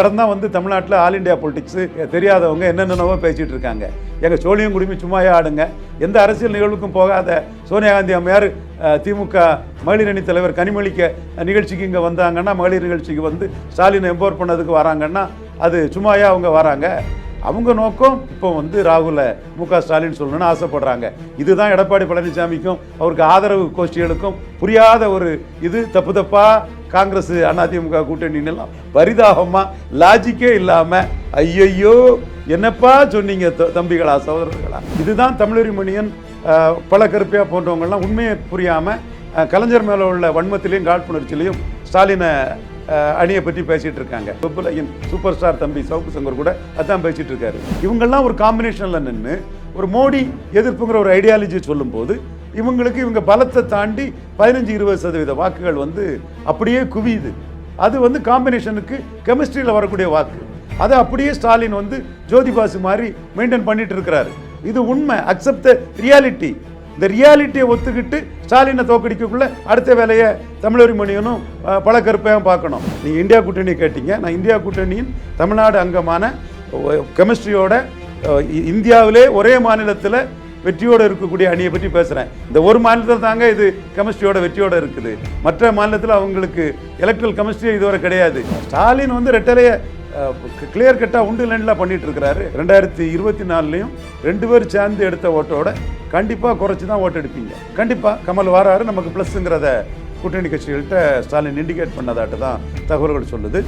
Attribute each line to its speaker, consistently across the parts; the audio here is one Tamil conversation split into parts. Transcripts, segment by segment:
Speaker 1: இடம் தான் வந்து தமிழ்நாட்டில் ஆல் இண்டியா பொலிட்டிக்ஸு தெரியாதவங்க என்னென்னவோ பேசிகிட்டு இருக்காங்க. எங்கள் சோழியம் குடிமை சும்மாயே ஆடுங்க. எந்த அரசியல் நிகழ்வுக்கும் போகாத சோனியா காந்தி அம்மையார் திமுக மகளிர் அணி தலைவர் கனிமொழிக்க நிகழ்ச்சிக்கு இங்கே வந்தாங்கன்னா மகளிர் நிகழ்ச்சிக்கு வந்து ஸ்டாலின் எம்போர் பண்ணதுக்கு வராங்கன்னா அது சும்மாயே அவங்க வராங்க. அவங்க நோக்கம் இப்போ வந்து ராகுல மு க ஸ்டாலின் சொல்லணும்னு ஆசைப்படுறாங்க. இதுதான் எடப்பாடி பழனிசாமிக்கும் அவருக்கு ஆதரவு கோஷ்டிகளுக்கும் புரியாத ஒரு இது. தப்பு தப்பா காங்கிரஸ் அதிமுக கூட்டணின்னெல்லாம் பரிதாபமா லாஜிக்கே இல்லாம ஐயையோ என்னப்பா சொன்னீங்க த- தம்பிகளா சகோதரர்களா? இதுதான் தமிழறி மணியன் பல கருப்பையா போன்றவங்கெல்லாம் உண்மையை புரியாம கலைஞர் மேல உள்ள வன்மத்திலையும் காழ்ப்புணர்ச்சியிலையும் ஸ்டாலினை அணியை பற்றி பேசிட்டு இருக்காங்க. சுப்புலையன் சூப்பர் ஸ்டார் தம்பி சவுக்கு சங்கர் கூட அதான் பேசிட்டு இருக்காரு. இவங்கெல்லாம் ஒரு காம்பினேஷன்ல நின்று ஒரு மோடி எதிர்ப்புங்கிற ஒரு ஐடியாலஜி சொல்லும்போது இவங்களுக்கு இவங்க பலத்தை தாண்டி பதினஞ்சு இருபது சதவீத வாக்குகள் வந்து அப்படியே குவியுது. அது வந்து காம்பினேஷனுக்கு கெமிஸ்ட்ரியில் வரக்கூடிய வாக்கு. அதை அப்படியே ஸ்டாலின் வந்து ஜோதிபாசு மாதிரி மெயின்டைன் பண்ணிட்டு இருக்கிறாரு. இது உண்மை அக்செப்ட் ரியாலிட்டி இந்த ரியாலிட்டியை ஒத்துக்கிட்டு ஸ்டாலினை தோக்கடிக்கக்குள்ள அடுத்த வேலையை தமிழறி மணியனும் பல கருப்பையும் பார்க்கணும். நீங்கள் இந்தியா கூட்டணி கேட்டீங்க. நான் இந்தியா கூட்டணியின் தமிழ்நாடு அங்கமான கெமிஸ்ட்ரியோட இந்தியாவிலே ஒரே மாநிலத்தில் வெற்றியோடு இருக்கக்கூடிய அணியை பற்றி பேசுகிறேன் இந்த ஒரு மாநிலத்தில் தாங்க இது கெமிஸ்ட்ரியோட வெற்றியோட இருக்குது. மற்ற மாநிலத்தில் அவங்களுக்கு எலக்ட்ரல் கெமிஸ்ட்ரி இதுவரை கிடையாது. ஸ்டாலின் வந்து ரெட்டலையை கிளியர் கட்டாக உண்டு லைனில் பண்ணிட்டு இருக்கிறாரு. ரெண்டாயிரத்தி இருபத்தி நாலுலையும் ரெண்டு பேர் சேர்ந்து எடுத்த ஓட்டோட கண்டிப்பாக குறைச்சி தான் ஓட்டு எடுப்பீங்க. கண்டிப்பாக கமல் வாராரு நமக்கு ப்ளஸ்ங்கிறத கூட்டணி கட்சிகள்கிட்ட ஸ்டாலின் இண்டிகேட் பண்ணதாட்டு தான் தகவல்கள் சொல்லுது.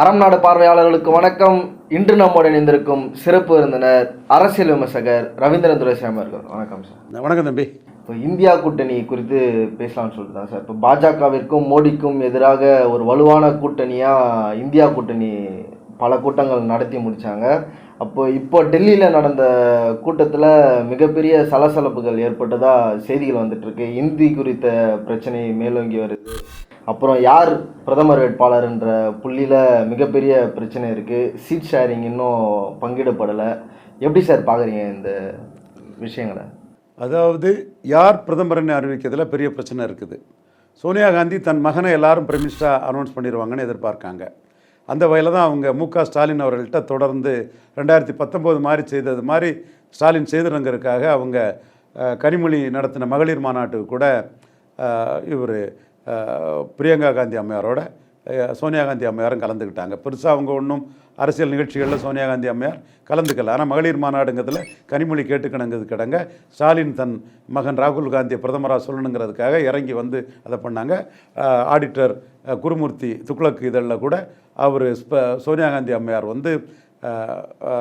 Speaker 2: அறம் நாடு பார்வையாளர்களுக்கு வணக்கம். இன்று நம்மோடு இணைந்திருக்கும் சிறப்பு விருந்தினர் அரசியல் விமர்சகர் ரவீந்திரன் துரைசாமி அவர்கள். வணக்கம் சார்.
Speaker 1: வணக்கம் தம்பி.
Speaker 2: இப்போ இந்தியா கூட்டணி குறித்து பேசலாம்னு சொல்லிட்டு தான் சார். இப்போ பாஜகவிற்கும் மோடிக்கும் எதிராக ஒரு வலுவான கூட்டணியாக இந்தியா கூட்டணி பல கூட்டங்கள் நடத்தி முடித்தாங்க அப்போ இப்போ டெல்லியில் நடந்த கூட்டத்தில் மிகப்பெரிய சலசலப்புகள் ஏற்பட்டதாக செய்திகள் வந்துட்டுருக்கு. இந்தி குறித்த பிரச்சனை மேலோங்கி வருது. அப்புறம் யார் பிரதமர் வேட்பாளர்ன்ற புள்ளியில் மிகப்பெரிய பிரச்சனை இருக்குது சீட் ஷேரிங் இன்னும் பங்கிடப்படலை. எப்படி சார் பார்க்குறீங்க இந்த விஷயங்களை?
Speaker 1: அதாவது யார் பிரதமர்னு அறிவிக்கிறதுல பெரிய பிரச்சனை இருக்குது. சோனியா காந்தி தன் மகனை எல்லாரும் பிரைம் மினிஸ்டராக அனௌன்ஸ் பண்ணிடுவாங்கன்னு எதிர்பார்க்காங்க. அந்த வகையில் தான் அவங்க மு க ஸ்டாலின் அவர்கள்ட்ட தொடர்ந்து ரெண்டாயிரத்தி பத்தொம்போது மாதிரி செய்தது மாதிரி ஸ்டாலின் செய்திருங்கிறதுக்காக அவங்க கனிமொழி நடத்தின மகளிர் மாநாட்டுக்கு கூட இவர் பிரியங்கா காந்தி அம்மையாரோட சோனியா காந்தி அம்மையாரும் கலந்துக்கிட்டாங்க. பெருசாக அவங்க ஒன்றும் அரசியல் நிகழ்ச்சிகளில் சோனியா காந்தி அம்மையார் கலந்துக்கல. ஆனால் மகளிர் மாநாடுங்கிறதுல கனிமொழி கேட்டுக்கணுங்கிறது கிடங்க. ஸ்டாலின் தன் மகன் ராகுல் காந்தியை பிரதமராக சொல்லணுங்கிறதுக்காக இறங்கி வந்து அதை பண்ணாங்க. ஆடிட்டர் குருமூர்த்தி துக்ளக் இதழில் கூட அவர் சோனியா காந்தி அம்மையார் வந்து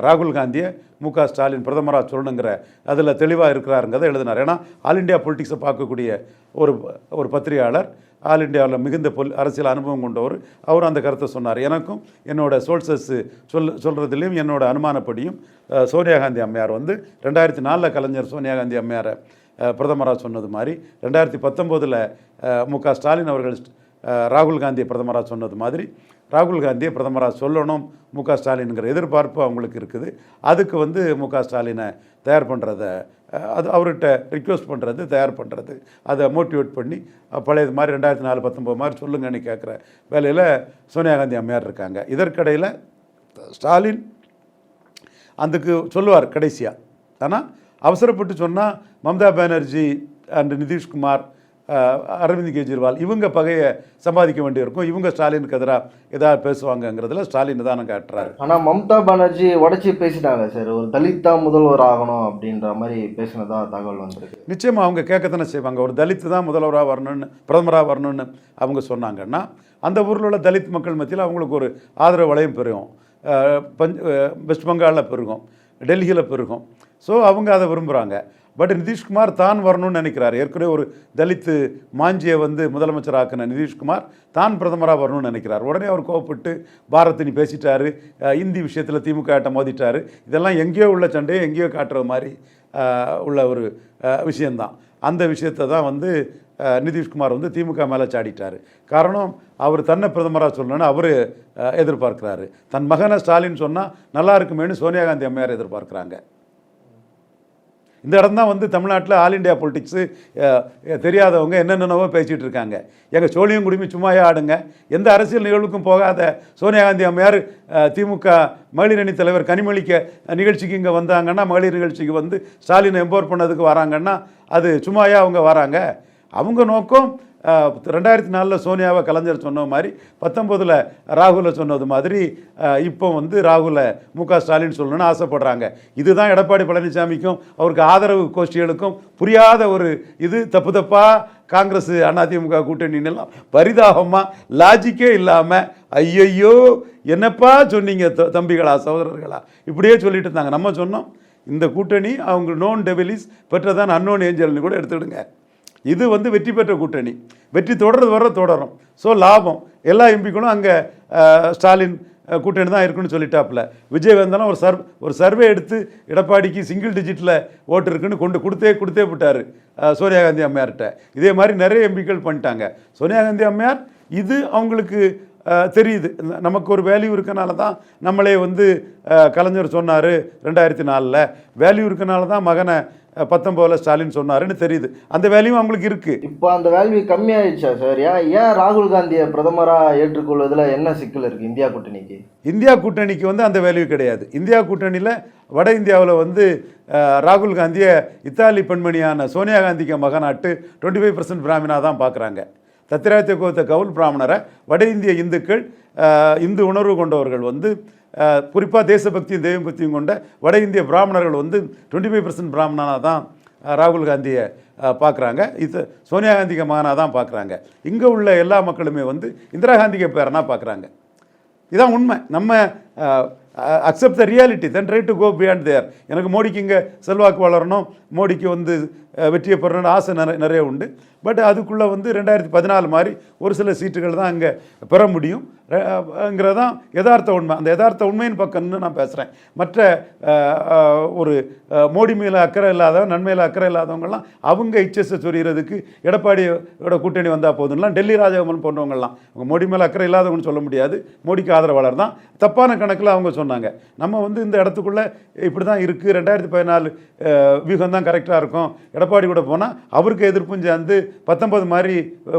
Speaker 1: ராகுல் காந்தியை மு க ஸ்டாலின் பிரதமராக சொல்லணுங்கிற அதில் தெளிவாக இருக்கிறாருங்கிறத எழுதினார். ஏன்னா ஆல் இண்டியா பொலிட்டிக்ஸை பார்க்கக்கூடிய ஒரு ஒரு பத்திரிகையாளர் ஆல் இண்டியாவில் மிகுந்த பொல் அரசியல் அனுபவம் கொண்டவர். அவர் அந்த கருத்தை சொன்னார். எனக்கும் என்னோட சோர்சஸ் சொல் சொல்கிறதுலையும் என்னோட அனுமானப்படியும் சோனியா காந்தி அம்மையார் வந்து ரெண்டாயிரத்தி நாலில் கலைஞர் சோனியா காந்தி அம்மையாரை பிரதமராக சொன்னது மாதிரி ரெண்டாயிரத்தி பத்தொம்போதில் மு க ஸ்டாலின் அவர்கள் ராகுல் காந்தியை பிரதமராக சொன்னது மாதிரி ராகுல் காந்தியை பிரதமராக சொல்லணும் மு க ஸ்டாலினுங்கிற எதிர்பார்ப்பு அவங்களுக்கு இருக்குது. அதுக்கு வந்து மு க ஸ்டாலினை தயார் பண்ணுறத அது அவர்கிட்ட ரிக்வெஸ்ட் பண்ணுறது தயார் பண்ணுறது அதை மோட்டிவேட் பண்ணி பழைய பழையது மாதிரி ரெண்டாயிரத்தி நாலு பத்தொம்போது மாதிரி சொல்லுங்கன்னு கேட்குற வேலையில் சோனியா காந்தி அம்மையார் இருக்காங்க. இதற்கிடையில் ஸ்டாலின் அதுக்கு சொல்லுவார் கடைசியாக ஆனால் அவசரப்பட்டு சொன்னால் மம்தா பானர்ஜி அண்டு நிதிஷ்குமார் அரவிந்த் கெஜ்ரிவால் இவங்க பகையை சம்பாதிக்க வேண்டியிருக்கும். இவங்க ஸ்டாலினுக்கு எதிராக ஏதாவது பேசுவாங்கங்கிறதுல ஸ்டாலின் நிதானம் காட்டுறாரு
Speaker 2: ஆனால் மம்தா பானர்ஜி உடச்சி பேசிட்டாங்க சார். ஒரு தலித் தான் முதல்வர் ஆகணும் அப்படின்ற மாதிரி பேசினதா தகவல் வந்திருக்கு.
Speaker 1: நிச்சயமாக அவங்க கேட்கத்தானே செய்வாங்க. ஒரு தலித்து தான் முதல்வராக வரணும்னு பிரதமராக வரணும்னு அவங்க சொன்னாங்கன்னா அந்த ஊரில் உள்ள தலித் மக்கள் மத்தியில் அவங்களுக்கு ஒரு ஆதரவு வளையம் பெருகும். பஞ்ச் வெஸ்ட் பெங்காலில் பெருகும். டெல்லியில் பெருகும். ஸோ அவங்க அதை விரும்புகிறாங்க பட் நிதிஷ்குமார் தான் வரணும்னு நினைக்கிறார். ஏற்கனவே ஒரு தலித்து மாஞ்சியை வந்து முதலமைச்சராக்கின நிதிஷ்குமார் தான் பிரதமராக வரணும்னு நினைக்கிறார். உடனே அவர் கோவப்பட்டு பாரத் நீ பேசிட்டாரு. இந்தி விஷயத்தில் திமுக ஆட்டம் மோதிட்டார். இதெல்லாம் எங்கேயோ உள்ள சண்டையை எங்கேயோ காட்டுற மாதிரி உள்ள ஒரு விஷயந்தான் அந்த விஷயத்தை தான் வந்து நிதிஷ்குமார் வந்து திமுக மேலே சாடிட்டார். காரணம் அவர் தன்னை பிரதமராக சொல்லணும்னு அவர் எதிர்பார்க்குறாரு. தன் மகனை ஸ்டாலின் சொன்னால் நல்லா இருக்குமேனு சோனியா காந்தி அம்மையார் எதிர்பார்க்குறாங்க. இந்த இடம் தான் வந்து தமிழ்நாட்டில் ஆல் இண்டியா பொலிட்டிக்ஸு தெரியாதவங்க என்னென்னவோ பேசிகிட்டு இருக்காங்க. எங்கள் சோழியம் குடுமி சும்மாயே ஆடுங்க. எந்த அரசியல் நிகழ்வுக்கும் போகாத சோனியா காந்தி அம்மையார் திமுக மகளிர் அணி தலைவர் கனிமொழிக்க நிகழ்ச்சிக்கு இங்கே வந்தாங்கன்னா மகளிர் நிகழ்ச்சிக்கு வந்து ஸ்டாலினை எம்போர் பண்ணதுக்கு வராங்கன்னா அது சும்மாயா அவங்க வராங்க. அவங்க நோக்கம் ரெண்டாயிரத்தி நாலில் சோனியாவை கலைஞர் சொன்ன மாதிரி பத்தொம்போதில் ராகுலை சொன்னது மாதிரி இப்போ வந்து ராகுலை மு க ஸ்டாலின் சொல்லணும்னு ஆசைப்படுறாங்க. இதுதான் எடப்பாடி பழனிசாமிக்கும் அவருக்கு ஆதரவு கோஷ்டிகளுக்கும் புரியாத ஒரு இது. தப்பு தப்பாக காங்கிரஸ் அதிமுக கூட்டணின்னெல்லாம் பரிதாபமாக லாஜிக்கே இல்லாமல் ஐயையோ என்னப்பா சொன்னீங்க த- தம்பிகளா சகோதரர்களா? இப்படியே சொல்லிட்டு இருந்தாங்க. நம்ம சொன்னோம் இந்த கூட்டணி அவங்க நோன் டெபிலிஸ் பெற்றதான் அன்னோன் ஏஞ்சல்னு கூட எடுத்துடுங்க. இது வந்து வெற்றி பெற்ற கூட்டணி. வெற்றி தொடர்றது வர தொடரும். ஸோ லாபம். எல்லா எம்பிக்களும் அங்கே ஸ்டாலின் கூட்டணி தான் இருக்குன்னு சொல்லிட்டாப்புல. விஜய் வந்தாலும் ஒரு சர் ஒரு சர்வே எடுத்து எடப்பாடிக்கு சிங்கிள் டிஜிட்டில் ஓட்டு இருக்குன்னு கொண்டு கொடுத்தே கொடுத்தே விட்டார் சோனியா காந்தி அம்மையார்கிட்ட. இதே மாதிரி நிறைய எம்பிக்கள் பண்ணிட்டாங்க. சோனியா காந்தி அம்மையார் இது அவங்களுக்கு தெரியுது. நமக்கு ஒரு வேல்யூ இருக்கனால தான் நம்மளே வந்து கலைஞர் சொன்னார் ரெண்டாயிரத்தி நாலில் வேல்யூ இருக்கனால தான் மகனை பத்தொம்போதில் ஸ்டாலின் சொன்னாருன்னு தெரியுது. அந்த வேல்யூ அவங்களுக்கு இருக்குது
Speaker 2: இப்போ அந்த வேல்யூ கம்மியாயிடுச்சா சார் ஏன் ஏன் ராகுல் காந்தியை பிரதமராக ஏற்றுக்கொள்வதில் என்ன சிக்கல் இருக்குது இந்தியா கூட்டணிக்கு?
Speaker 1: இந்தியா கூட்டணிக்கு வந்து அந்த வேல்யூ கிடையாது. இந்தியா கூட்டணியில் வட இந்தியாவில் வந்து ராகுல் காந்தியை இத்தாலி பெண்மணியான சோனியா காந்திக்கு மகனாட்டு டுவெண்ட்டி ஃபைவ் பர்சன்ட் பிராமினா தான் பார்க்குறாங்க தத்திராத்திய கோத்த கவுல் பிராமணரை வட இந்திய இந்துக்கள் இந்து உணர்வு கொண்டவர்கள் வந்து குறிப்பாக தேசபக்தியும் தெய்வம் பக்தியும் கொண்ட வட இந்திய பிராமணர்கள் வந்து டுவெண்ட்டி ஃபைவ் பர்சன்ட் பிராமணனாக தான் ராகுல் காந்தியை பார்க்குறாங்க இது சோனியா காந்திக்கு மகனாக தான் பார்க்குறாங்க இங்கே உள்ள எல்லா மக்களுமே வந்து இந்திரா காந்திக்கு பேரனாக பார்க்குறாங்க இதான் உண்மை. நம்ம accept the reality then try to go beyond there எனக்கு மோடிக்கு இங்கே செல்வாக்கு வளரணும். மோடிக்கு வந்து வெற்றியை பெறணும்னு ஆசை நிறைய நிறைய உண்டு. பட் அதுக்குள்ளே வந்து ரெண்டாயிரத்தி பதினாலு மாதிரி ஒரு சில சீட்டுகள் தான் அங்கே பெற முடியும். ங்கிறதான் யதார்த்த உண்மை. அந்த யதார்த்த உண்மையின் பக்கம்னு நான் பேசுகிறேன் மற்ற ஒரு மோடி மேலே அக்கறை இல்லாதவன் நன்மையில் அக்கறை இல்லாதவங்கலாம் அவங்க இச்சஸை சொரியறதுக்கு எடப்பாடியோட கூட்டணி வந்தால் போதும்லாம் டெல்லி ராஜகோபால் போன்றவங்கலாம் அவங்க மோடி மேலே அக்கறை இல்லாதவங்கன்னு சொல்ல முடியாது. மோடிக்கு ஆதரவாளர் தான். தப்பான கணக்கில் அவங்க சொன்னாங்க. நம்ம வந்து இந்த இடத்துக்குள்ளே இப்படி தான் இருக்குது ரெண்டாயிரத்தி பதினாலு வியூகம் தான் கரெக்டாக இருக்கும். எடப்பாடி கூட போனால் அவருக்கு எதிர்ப்பும் சேர்ந்து பத்தொன்பது மாதிரி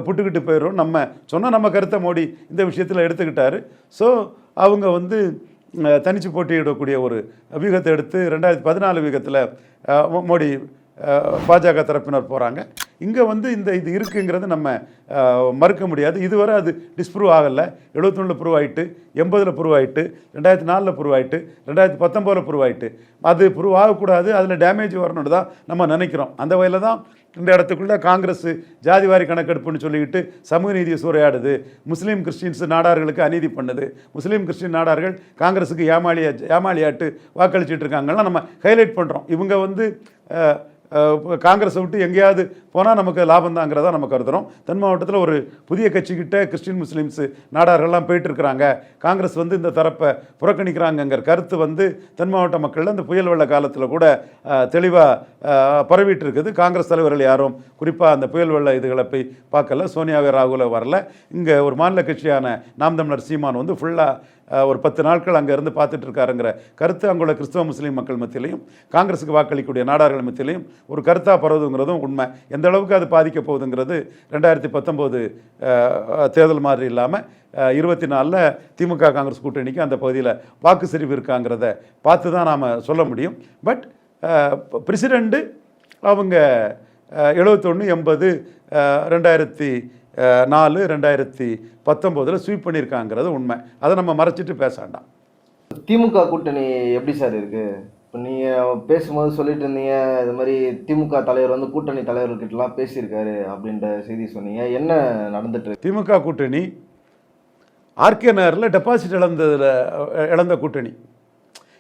Speaker 1: புட்டுக்கிட்டு போயிடும் நம்ம சொன்னால் நம்ம கருத்தை மோடி இந்த விஷயத்தில் எடுத்துக்கிட்டாரு. ஸோ அவங்க வந்து தனிச்சு போட்டியிடக்கூடிய ஒரு வியூகத்தை எடுத்து ரெண்டாயிரத்தி பதினாலு வியூகத்தில் மோடி பாஜக தரப்பினர் போகிறாங்க இங்கே வந்து இந்த இது இருக்குங்கிறது நம்ம மறுக்க முடியாது. இதுவரை அது டிஸ்ப்ரூவ் ஆகலை. எழுபத்தொன்னில் ப்ரூவ் ஆயிட்டு எண்பதில் ப்ரூவ் ஆகிட்டு ரெண்டாயிரத்தி நாலில் ப்ரூவ் ஆகிட்டு ரெண்டாயிரத்தி பத்தொம்போதில் ப்ரூவ் ஆகிட்டு அது ப்ரூவ் ஆகக்கூடாது. அதில் டேமேஜ் வரணும்னு தான் நம்ம நினைக்கிறோம். அந்த வகையில் தான் இந்த இடத்துக்குள்ளே காங்கிரஸ் ஜாதிவாரி கணக்கெடுப்புன்னு சொல்லிக்கிட்டு சமூக நீதியை சூறையாடுது. முஸ்லீம் கிறிஸ்டின்ஸ் நாடார்களுக்கு அநீதி பண்ணுது. முஸ்லீம் கிறிஸ்டின் நாடார்கள் காங்கிரஸுக்கு ஏமாளியா ஏமாளியாட்டு வாக்களிச்சிட்டு இருக்காங்கலாம் நம்ம ஹைலைட் பண்ணுறோம் இவங்க வந்து காங்கிரஸை விட்டு எங்கேயாவது போனால் நமக்கு லாபம் தாங்கிறதா நம்ம கருதுகிறோம் தென் மாவட்டத்தில் ஒரு புதிய கட்சிக்கிட்ட கிறிஸ்டின் முஸ்லீம்ஸ் நாடார்கள்லாம் போயிட்டுருக்குறாங்க. காங்கிரஸ் வந்து இந்த தரப்பை புறக்கணிக்கிறாங்கங்கிற கருத்து வந்து தென் மாவட்ட மக்களில் அந்த புயல் வெள்ள காலத்தில் கூட தெளிவாக பரவிட்டு இருக்குது. காங்கிரஸ் தலைவர்கள் யாரும் குறிப்பாக அந்த புயல் வெள்ள இதுகளை போய் பார்க்கல. சோனியாவே ராகுல வரல. இங்கே ஒரு மாநில கட்சியான நாம் தமிழர் சீமான் வந்து ஃபுல்லாக ஒரு பத்து நாட்கள் அங்கே இருந்து பார்த்துட்டு இருக்காருங்கிற கருத்து அங்குள்ள கிறிஸ்தவ முஸ்லீம் மக்கள் மத்தியிலையும் காங்கிரஸுக்கு வாக்களிக்கக்கூடிய நாடார்கள் மத்தியிலையும் ஒரு கருத்தாக பரவுதுங்கிறதும் உண்மை. எந்த அளவுக்கு அது பாதிக்க போகுதுங்கிறது ரெண்டாயிரத்தி பத்தொம்போது தேர்தல் மாதிரி இல்லாமல் இருபத்தி நாலில் திமுக காங்கிரஸ் கூட்டணிக்கு அந்த பகுதியில் வாக்கு செறிவு இருக்காங்கிறத பார்த்து தான் நாம் சொல்ல முடியும். பட் பிரசிடெண்ட்டு அவங்க எழுபத்தொன்று எண்பது ரெண்டாயிரத்தி நாலு ரெண்டாயிரத்தி பத்தொம்போதில் ஸ்வீப் பண்ணியிருக்காங்கிறது உண்மை. அதை நம்ம மறைச்சிட்டு பேச வேண்டாம்.
Speaker 2: திமுக கூட்டணி எப்படி சார் இருக்கு? இப்போ நீங்கள் பேசும்போது சொல்லிட்டு இருந்தீங்க இது மாதிரி திமுக தலைவர் வந்து கூட்டணி தலைவர்கிட்டலாம் பேசியிருக்காரு அப்படின்ற செய்தி சொன்னீங்க. என்ன நடந்துட்டு இருக்கு?
Speaker 1: திமுக கூட்டணி ஆர்கே நகரில் டெபாசிட் இழந்ததில் இழந்த கூட்டணி.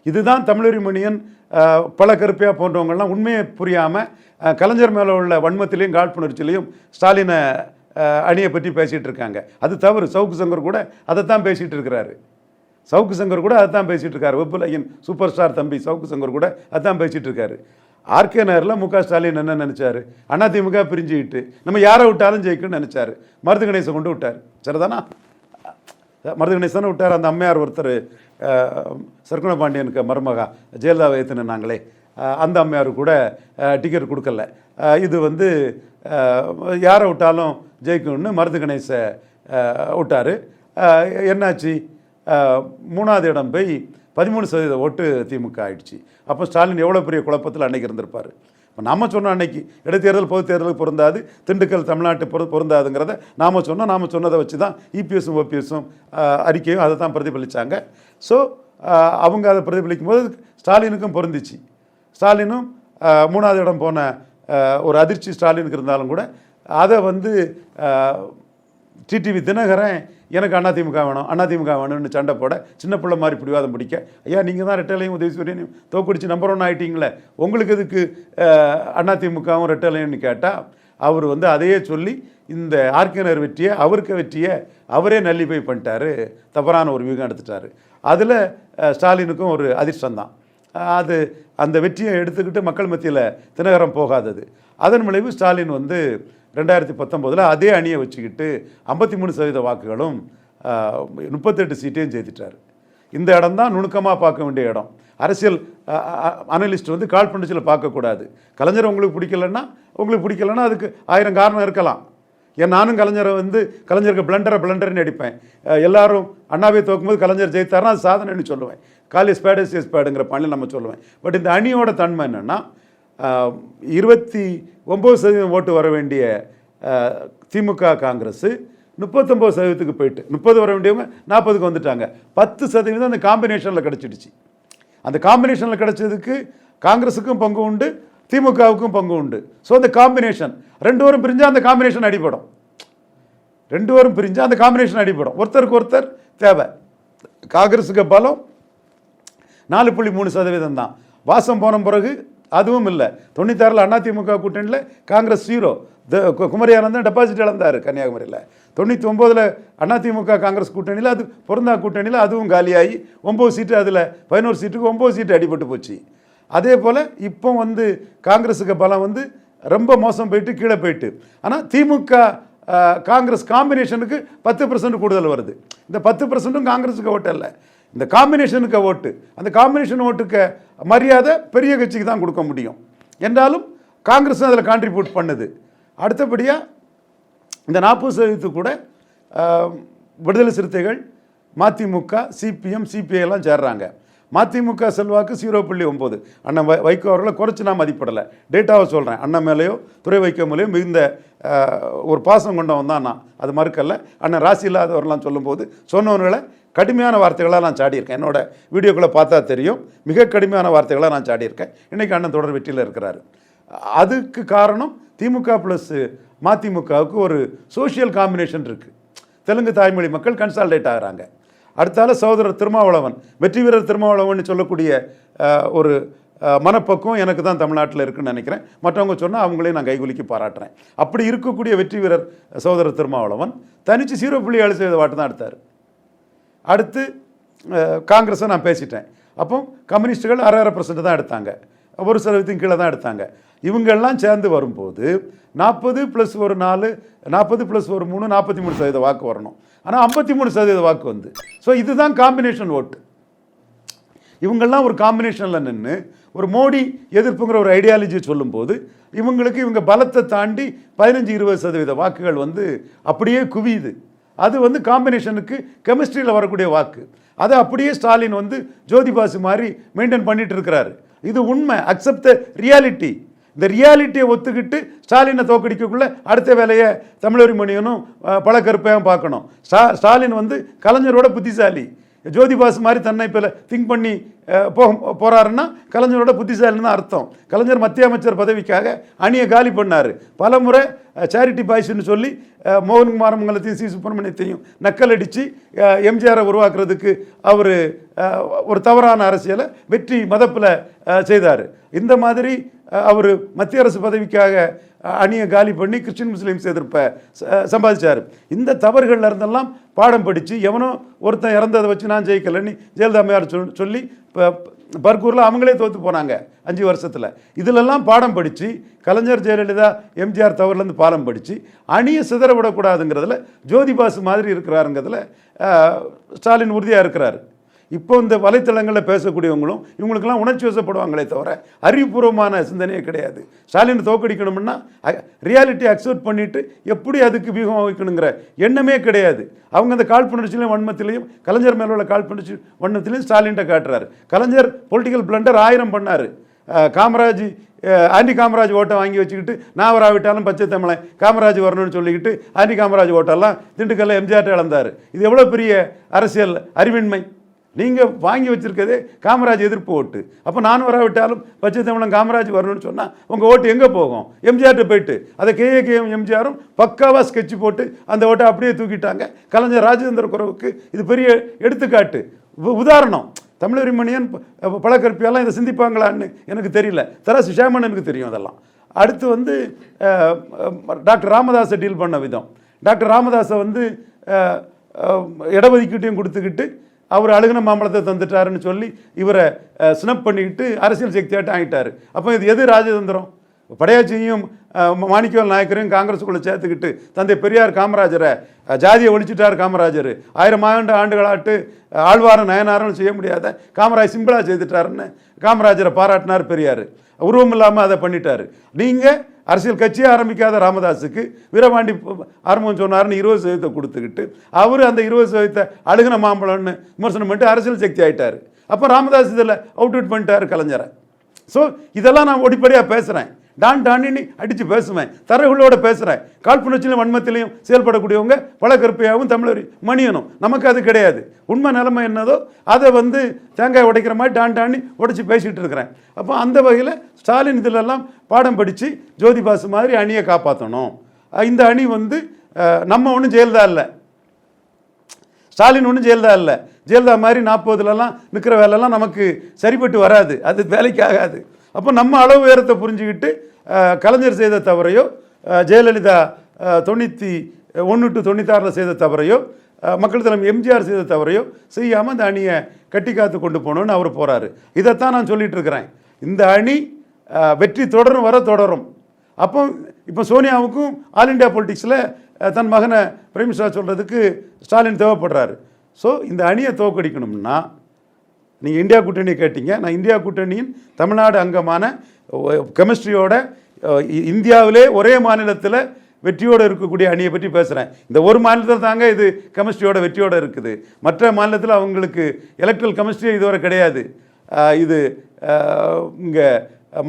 Speaker 1: இதுதான் தமிழறி மணியன் அஹ், பல கருப்பையா போன்றவங்கள்லாம் உண்மையை புரியாமல் கலைஞர் மேலே உள்ள வன்மத்திலையும் காழ்ப்புணர்ச்சியிலையும் ஸ்டாலினை அணியை பற்றி பேசிகிட்டு இருக்காங்க. அது தவறு. சவுக்கு சங்கர் கூட அதைத்தான் பேசிகிட்டு இருக்கிறாரு. சவுக்கு சங்கர் கூட அதைத்தான் பேசிகிட்டு இருக்காரு. வெப்புலையின் சூப்பர் ஸ்டார் தம்பி சவுக்கு சங்கர் கூட அதான் பேசிகிட்டு இருக்காரு. ஆர்கே நகரில் மு க ஸ்டாலின் என்ன நினச்சாரு? அதிமுக பிரிஞ்சுக்கிட்டு நம்ம யாரை விட்டாலும் ஜெயிக்கணும்னு நினச்சாரு. மருது கணேசை கொண்டு விட்டார். சரிதானா? மருது கணேசன் விட்டார். அந்த அம்மையார் ஒருத்தர் சர்க்குண பாண்டியனுக்கு மருமகா ஜெயலலிதா ஏற்றுனாங்களே நாங்களே. அந்த அம்மையார் கூட டிக்கெட் கொடுக்கல. இது வந்து யாரை விட்டாலும் ஜெயிக்கும்னு மருது கணேசை விட்டார். என்னாச்சு? மூணாவது இடம் போய் பதிமூணு சதவீத ஓட்டு திமுக ஆயிடுச்சு. அப்போ ஸ்டாலின் எவ்வளோ பெரிய குழப்பத்தில் அன்னைக்கு இருந்திருப்பார்? இப்போ நாம சொன்னோம் அன்னைக்கு இடைத்தேர்தல் பொது தேர்தலுக்கு பொருந்தாது திண்டுக்கல் தமிழ்நாட்டு பொரு பொருந்தாதுங்கிறத நாம் சொன்னோம். நாம் சொன்னதை வச்சு தான் இபிஎஸும் ஓபிஎஸும் அறிக்கையும் அதை தான் பிரதிபலித்தாங்க ஸோ அவங்க அதை பிரதிபலிக்கும் போது ஸ்டாலினுக்கும் பொருந்துச்சு. ஸ்டாலினும் மூணாவது இடம் போன ஒரு அதிர்ச்சி ஸ்டாலினுக்கு இருந்தாலும் கூட அதை வந்து டிடிவி தினகரன் எனக்கு அதிமுக வேணும் அதிமுக வேணும்னு சண்டை போட சின்ன பிள்ளை மாதிரி பிடிவாதம் பிடிக்க ஐயா நீங்கள் தான் ரெட்டலையும் உதயசூரியனையும் தோக்கடிச்சு நம்பர் ஒன் ஆகிட்டீங்களே உங்களுக்கு எதுக்கு அதிமுகவும் ரெட்டலையும்னு கேட்டால் அவர் வந்து அதையே சொல்லி இந்த ஆர்கனர் வெற்றியை அவருக்கு வெற்றியை அவரே நல்லிஃபை பண்ணிட்டாரு தவறான ஒரு வியூகம் எடுத்துட்டாரு. அதில் ஸ்டாலினுக்கும் ஒரு அதிர்ஷ்டம் தான் அது அந்த வெற்றியை எடுத்துக்கிட்டு மக்கள் மத்தியில் தினகரம் போகாதது. அதன் விளைவு ஸ்டாலின் வந்து ரெண்டாயிரத்தி பத்தொம்போதில் அதே அணியை வச்சுக்கிட்டு ஐம்பத்தி மூணு சதவீத வாக்குகளும் முப்பத்தெட்டு சீட்டையும் ஜெயித்துட்டார். இந்த இடம் தான் நுணுக்கமாக பார்க்க வேண்டிய இடம். அரசியல் அனலிஸ்ட் வந்து காழ்ப்புணர்ச்சியில் பார்க்கக்கூடாது. கலைஞர் உங்களுக்கு பிடிக்கலன்னா உங்களுக்கு பிடிக்கலன்னா அதுக்கு ஆயிரம் காரணம் இருக்கலாம். ஏன் நானும் கலைஞரை வந்து கலைஞருக்கு பிளண்டரை பிளண்டர்னு அடிப்பேன். எல்லாரும் அண்ணாவை தோக்கும்போது கலைஞர் ஜெயித்தாருன்னா அது சாதனைன்னு சொல்லுவேன். காலி ஸ்பேடு சி ஸ்பேடுங்கிற பாணியில் நம்ம சொல்லுவேன். பட் இந்த அணியோட தன்மை என்னென்னா இருபத்தி ஒம்பது சதவீதம் ஓட்டு வர வேண்டிய திமுக காங்கிரஸ் முப்பத்தொம்பது சதவீதத்துக்கு போயிட்டு முப்பது வர வேண்டியவங்க நாற்பதுக்கு வந்துட்டாங்க. பத்து சதவீதம் அந்த காம்பினேஷனில் கிடச்சிடுச்சு. அந்த காம்பினேஷனில் கிடைச்சதுக்கு காங்கிரஸுக்கும் பங்கு உண்டு திமுகவுக்கும் பங்கு உண்டு. ஸோ அந்த காம்பினேஷன் ரெண்டு பேரும் பிரிஞ்சால் அந்த காம்பினேஷன் அடிபடும். ரெண்டு பேரும் பிரிஞ்சால் அந்த காம்பினேஷன் அடிபடும். ஒருத்தருக்கு ஒருத்தர் தேவை. காங்கிரஸுக்கு பலம் நாலு புள்ளி மூணு சதவீதம் தான். வாசம் போன பிறகு அதுவும் இல்லை. தொண்ணூத்தாறில் அதிமுக கூட்டணியில் காங்கிரஸ் ஜீரோ த கு- குமரியானந்தன் டெபாசிட் இழந்தார் கன்னியாகுமரியில். தொண்ணூற்றி ஒம்போதில் அதிமுக காங்கிரஸ் கூட்டணியில் அது பொருந்தா கூட்டணியில் அதுவும் காலியாகி ஒம்பது சீட்டு அதில் பதினோரு சீட்டுக்கு ஒம்பது சீட்டு அடிபட்டு போச்சு. அதே போல் இப்போ வந்து காங்கிரஸுக்கு பலம் வந்து ரொம்ப மோசம் போயிட்டு கீழே போயிட்டு. ஆனால் திமுக காங்கிரஸ் காம்பினேஷனுக்கு பத்து பர்சன்ட் கூடுதல் வருது. இந்த பத்து பர்சன்ட்டும் காங்கிரஸுக்கு ஓட்டு இல்லை இந்த காம்பினேஷனுக்கு ஓட்டு அந்த காம்பினேஷன் ஓட்டுக்கு மரியாதை பெரிய கட்சிக்கு தான் கொடுக்க முடியும். என்றாலும் காங்கிரஸும் அதில் கான்ட்ரிபியூட் பண்ணுது. அடுத்தபடியாக இந்த நாற்பது சதவீதத்து கூட விடுதலை சிறுத்தைகள் மதிமுக சிபிஎம் சிபிஐ எல்லாம் சேர்றாங்க. மதிமுக செல்வாக்கு ஜீரோ புள்ளி ஒம்பது அண்ணன் வை வைகோ அவர்களை குறைச்சி நான் மதிப்பிடலை. டேட்டாவை சொல்கிறேன் அண்ணன் மேலேயோ துறை வைக்கோ மேலேயோ மிகுந்த ஒரு பாசம் கொண்டவன் தான் நான். அது மறுக்கல அண்ணன் ராசி இல்லாதவர்லாம் சொல்லும்போது சொன்னவர்களை கடுமையான வார்த்தைகளாக நான் சாடியிருக்கேன். என்னோடய வீடியோக்குள்ளே பார்த்தா தெரியும். மிக கடுமையான வார்த்தைகளாக நான் சாடியிருக்கேன். இன்றைக்கி அண்ணன் தொடர் வெற்றியில் இருக்கிறாரு. அதுக்கு காரணம் திமுக ப்ளஸ் மதிமுகவுக்கு ஒரு சோஷியல் காம்பினேஷன் இருக்குது தெலுங்கு தாய்மொழி மக்கள் கன்சால்டேட் ஆகுறாங்க அடுத்தால சகோதரர் திருமாவளவன் வெற்றி வீரர் திருமாவளவன் சொல்லக்கூடிய ஒரு மனப்பக்கம் மனப்பக்குவம் எனக்கு தான் தமிழ்நாட்டில் இருக்குன்னு நினைக்கிறேன். மற்றவங்க சொன்னால் அவங்களையும் நான் கைகுலுக்கி பாராட்டுறேன். அப்படி இருக்கக்கூடிய வெற்றி வீரர் சகோதரர் திருமாவளவன் தனிச்சு சீரோ புள்ளி ஏழு செய்த வாட்டு தான் எடுத்தார். அடுத்து காங்கிரஸை நான் பேசிட்டேன். அப்போ கம்யூனிஸ்டுகள் அரை அரை பர்சன்ட் தான் எடுத்தாங்க. ஒரு சதவீதத்தின் கீழே தான் எடுத்தாங்க. இவங்கெல்லாம் சேர்ந்து வரும்போது நாற்பது ப்ளஸ் ஒரு நாலு நாற்பது ப்ளஸ் ஒரு மூணு நாற்பத்தி மூணு சதவீத வாக்கு வரணும். ஆனால் ஐம்பத்தி மூணு சதவீத வாக்கு வந்து. ஸோ இதுதான் காம்பினேஷன் ஓட்டு இவங்கெல்லாம் ஒரு காம்பினேஷனில் நின்று ஒரு மோடி எதிர்ப்புங்கிற ஒரு ஐடியாலஜி சொல்லும்போது இவங்களுக்கு இவங்க பலத்தை தாண்டி பதினஞ்சு இருபது சதவீத வாக்குகள் வந்து அப்படியே குவியுது. அது வந்து காம்பினேஷனுக்கு கெமிஸ்ட்ரியில் வரக்கூடிய வாக்கு. அதை அப்படியே ஸ்டாலின் வந்து ஜோதிபாசு மாதிரி மெயின்டைன் பண்ணிட்டு இருக்கிறாரு. இது உண்மை. அக்செப்ட் த ரியாலிட்டி இந்த ரியாலிட்டியை ஒத்துக்கிட்டு ஸ்டாலினை தோக்கடிக்கக்குள்ள அடுத்த வேலையை தமிழறி மணியனும் பழக்கருப்பையும் பல கருப்பையும் பார்க்கணும். ஸ்டா ஸ்டாலின் வந்து கலைஞரோட புத்திசாலி. ஜோதிபாஸ் மாதிரி தன்னை இப்போ திங்க் பண்ணி போக போகிறாருன்னா கலைஞரோட புத்திசாலின்னு தான் அர்த்தம். கலைஞர் மத்திய அமைச்சர் பதவிக்காக அணியை காலி பண்ணார். பல முறை சேரிட்டி பாய்ஸ்னு சொல்லி மோகன்குமார் மங்கலத்தையும் சி. சுப்பிரமணியத்தையும் நக்கல் அடித்து எம்ஜிஆரை உருவாக்குறதுக்கு அவர் ஒரு தவறான அரசியலை வெற்றி மதப்பில் செய்தார். இந்த மாதிரி அவர் மத்திய அரசு பதவிக்காக அணியை காலி பண்ணி கிறிஸ்டின் முஸ்லீம்ஸ் எதிர்ப்பை ச- சம்பாதிச்சார். இந்த தவறுகள்ல இருந்தெல்லாம் பாடம் படித்து எவனோ ஒருத்தன் இறந்ததை வச்சு நான் ஜெயிக்கலைன்னு ஜெயலலிதாமையார் சொல் சொல்லி இப்போ பர்கூரில் அவங்களே தோற்று போனாங்க அஞ்சு வருஷத்தில். இதிலெல்லாம் பாடம் படித்து கலைஞர் ஜெயலலிதா எம்ஜிஆர் தவறுலேருந்து பாடம் படித்து அணியை சிதற விடக்கூடாதுங்கிறதுல ஜோதிபாசு மாதிரி இருக்கிறாருங்கிறதுல ஸ்டாலின் உறுதியாக இருக்கிறார். இப்போ இந்த வலைத்தளங்களில் பேசக்கூடியவங்களும் இவங்களுக்கெல்லாம் உணர்ச்சி வசப்படுவாங்களே தவிர அறிவுபூர்வமான சிந்தனையே கிடையாது. ஸ்டாலின் தோக்கடிக்கணும்னா ரியாலிட்டி அக்செப்ட் பண்ணிட்டு எப்படி அதுக்கு வியூகம் வைக்கணுங்கிற எண்ணமே கிடையாது. அவங்க அந்த காழ்ப்புணர்ச்சியிலையும் வன்மத்திலையும் கலைஞர் மேலே உள்ள காழ்ப்புணர்ச்சி வன்மத்திலையும் ஸ்டாலின்கிட்ட காட்டுறாரு. கலைஞர் பொலிட்டிக்கல் பிளண்டர் ஆயிரம் பண்ணார். காமராஜ் ஆண்டி காமராஜ் ஓட்டை வாங்கி வச்சுக்கிட்டு நான் வராவிட்டாலும் பச்சை தமிழன் காமராஜ் வரணும்னு சொல்லிக்கிட்டு ஆண்டி காமராஜ் ஓட்டெல்லாம் திண்டுக்கல்ல எம்ஜிஆர் இழந்தார். இது எவ்வளோ பெரிய அரசியல் அறிவின்மை? நீங்கள் வாங்கி வச்சிருக்கதே காமராஜ் எதிர்ப்பு ஓட்டு. அப்போ நான் வராவிட்டாலும் பச்சை தமிழன் காமராஜ் வரணும்னு சொன்னால் உங்கள் ஓட்டு எங்கே போகும்? எம்ஜிஆர்கிட்ட போயிட்டு. அதை கேஏகேஎம் எம்ஜிஆரும் பக்காவாக ஸ்கெட்ச் போட்டு அந்த ஓட்டை அப்படியே தூக்கிட்டாங்க. கலைஞர் ராஜேந்திர குறவுக்கு இது பெரிய எடுத்துக்காட்டு. உ- உதாரணம். தமிழறிமணியன் ப- பழக்கற்பியெல்லாம் இதை சிந்திப்பாங்களான்னு எனக்கு தெரியல. தராசு எனக்கு தெரியும் அதெல்லாம். அடுத்து வந்து டாக்டர் ராமதாஸை டீல் பண்ண விதம். டாக்டர் ராமதாஸை வந்து இடஒதுக்கீட்டையும் கொடுத்துக்கிட்டு அவர் அழுகுன மாம்பழத்தை தந்துட்டாருன்னு சொல்லி இவரை ஸ்னப் பண்ணிக்கிட்டு அரசியல் சக்தியாட்டம் ஆகிட்டார் அப்போ இது எது ராஜதந்திரம்? படையாச்சியும் அஹ், மாணிக்கவேல் நாயக்கரையும் காங்கிரஸுக்குள்ளே சேர்த்துக்கிட்டு தந்தை பெரியார் காமராஜரை ஜாதியை ஒழிச்சிட்டார் காமராஜர். ஆயிரம் ஆண்டு ஆண்டுகளாட்டு ஆழ்வாரம் ஆழ்வாரும் நயனாரும் செய்ய முடியாத காமராஜ் சிம்பிளாக செய்துட்டாருன்னு காமராஜரை பாராட்டினார் பெரியார். உருவம் இல்லாமல் அதை பண்ணிட்டார். நீங்கள் அரசியல் கட்சியே ஆரம்பிக்காத ராமதாஸுக்கு வீரபாண்டி ஆரம்பம் சொன்னார்னு இருபது சதவீதத்தை கொடுத்துக்கிட்டு அவர் அந்த இருபது சதவீதத்தை அழுகின மாம்பழம்னு விமர்சனம் பண்ணிட்டு அரசியல் சக்தி ஆகிட்டார் அப்போ ராமதாஸ் இதில் அவுட் அவுட் கலைஞரை. ஸோ இதெல்லாம் நான் ஒடிப்படியாக பேசுகிறேன் டான் டானின்னு அடித்து பேசுவேன். தரவுகளோட பேசுகிறேன் காழ்ப்புணர்ச்சியிலும் வன்மத்திலையும் செயல்படக்கூடியவங்க பல கருப்பையாகவும் தமிழர் மணியனும் நமக்கு அது கிடையாது. உண்மை நிலைமை என்னதோ அதை வந்து தேங்காய் உடைக்கிற மாதிரி டான் டானி உடைச்சி பேசிகிட்டு இருக்கிறேன். அப்போ அந்த வகையில் ஸ்டாலின் இதிலெல்லாம் பாடம் படித்து ஜோதிபாசு மாதிரி அணியை காப்பாற்றணும் இந்த அணி வந்து நம்ம ஒன்றும் ஜெயலலிதா இல்லை. ஸ்டாலின் ஒன்றும் ஜெயலலிதா இல்லை. ஜெயலலிதா மாதிரி நாற்பதுலலாம் நிற்கிற வேலைலாம் நமக்கு சரிப்பட்டு வராது. அது வேலைக்கு ஆகாது. அப்போ நம்ம அளவு உயரத்தை புரிஞ்சுக்கிட்டு கலைஞர் செய்த தவறையோ ஜெயலலிதா தொண்ணூற்றி ஒன்று டு தொண்ணூத்தாறில் செய்த தவறையோ மக்கள் தலைமை எம்ஜிஆர் செய்த தவறையோ செய்யாமல் இந்த அணியை கட்டி காத்து கொண்டு போகணுன்னு அவர் போகிறாரு இதைத்தான் நான் சொல்லிட்டு இருக்கிறேன். இந்த அணி வெற்றி தொடரும் வர தொடரும். அப்போ இப்போ சோனியாவுக்கும் ஆல் இண்டியா பொலிட்டிக்ஸில் தன் மகனை பிரேமிஷா சொல்கிறதுக்கு ஸ்டாலின் தேவைப்படுறாரு. ஸோ இந்த அணியை தோக்கடிக்கணும்னா நீங்கள் இந்தியா கூட்டணி கேட்டீங்க. நான் இந்தியா கூட்டணியின் தமிழ்நாடு அங்கமான கெமிஸ்ட்ரியோட இந்தியாவிலே ஒரே மாநிலத்தில் வெற்றியோடு இருக்கக்கூடிய அணியை பற்றி பேசுகிறேன் இந்த ஒரு மாநிலத்தில் தாங்க இது கெமிஸ்ட்ரியோட வெற்றியோடு இருக்குது. மற்ற மாநிலத்தில் அவங்களுக்கு எலக்ட்ரல் கெமிஸ்ட்ரி இதுவரை கிடையாது. இது இங்கே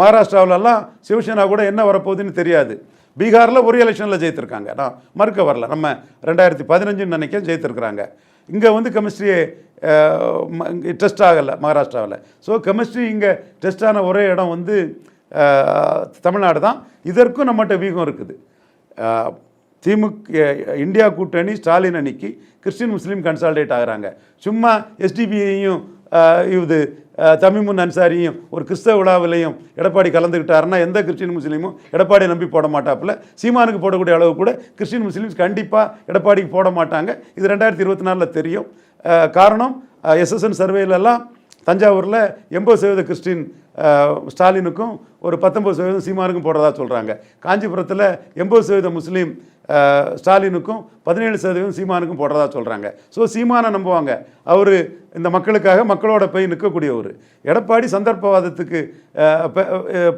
Speaker 1: மகாராஷ்டிராவிலலாம் சிவசேனா கூட என்ன வரப்போகுதுன்னு தெரியாது. பீகாரில் ஒரு எலெக்ஷனில் ஜெயித்திருக்காங்க. நான் மறுக்க வரல. நம்ம ரெண்டாயிரத்தி பதினஞ்சுன்னு நினைக்க ஜெயித்திருக்கிறாங்க. இங்கே வந்து கெமிஸ்ட்ரியே டெஸ்ட் ஆகலை மகாராஷ்டிராவில். ஸோ கெமிஸ்ட்ரி இங்கே டெஸ்டான ஒரே இடம் வந்து தமிழ்நாடு தான். இதற்கும் நம்மகிட்ட வீகம் இருக்குது. திமுக இந்தியா கூட்டணி ஸ்டாலின் அணிக்கு கிறிஸ்டின் முஸ்லீம் கன்சால்டேட் ஆகுறாங்க. சும்மா எஸ்டிபியையும் இது தமிமுன் அன்சாரியும் ஒரு கிறிஸ்தவ விழாவிலையும் எடப்பாடி கலந்துக்கிட்டாருன்னா எந்த கிறிஸ்டின் முஸ்லீமும் எடப்பாடியை நம்பி போட மாட்டாப்புல. சீமானுக்கு போடக்கூடிய அளவு கூட கிறிஸ்டின் முஸ்லீம்ஸ் கண்டிப்பாக எடப்பாடிக்கு போட மாட்டாங்க. இது ரெண்டாயிரத்தி இருபத்தி நாலில் தெரியும். காரணம் எஸ்எஸ்என் சர்வேலெல்லாம் தஞ்சாவூரில் எண்பது சதவீத கிறிஸ்டின் ஸ்டாலினுக்கும் ஒரு பத்தொம்பது சதவீதம் சீமானுக்கும் போடுறதா சொல்கிறாங்க காஞ்சிபுரத்தில் எண்பது சதவீத முஸ்லீம் ஸ்டாலினுக்கும் பதினேழு சதவீதம் சீமானுக்கும் போடுறதா சொல்கிறாங்க ஸோ சீமானை நம்புவாங்க. அவர் இந்த மக்களுக்காக மக்களோட போய் நிற்கக்கூடியவர் எடப்பாடி சந்தர்ப்பவாதத்துக்கு பே-